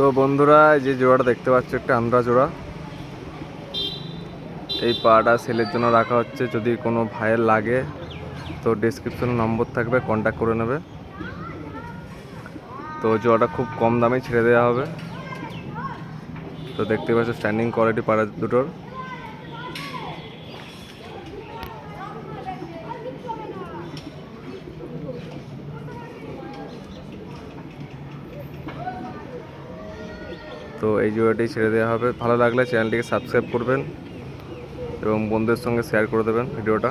তো বন্ধুরা, এই যে জোড়াটা দেখতে পাচ্ছ, একটা আন্দ্রা জোড়া। এই পাটা সেলের জন্য রাখা হচ্ছে, যদি কোনো ভাইয়ের লাগে, তো ডিসক্রিপশনে নম্বর থাকবে কন্ট্যাক্ট করে নেবে। তো জোড়াটা খুব কম দামে ছেড়ে দেওয়া হবে। তো দেখতে পাচ্ছ স্ট্যান্ডিং কোয়ালিটি পাড়া দুটোর। তো এই জোড়াটি ছেড়ে দেওয়া হবে। ভালো লাগলে চ্যানেলটিকে সাবস্ক্রাইব করবেন এবং বন্ধুদের সঙ্গে শেয়ার করে দেবেন ভিডিওটা।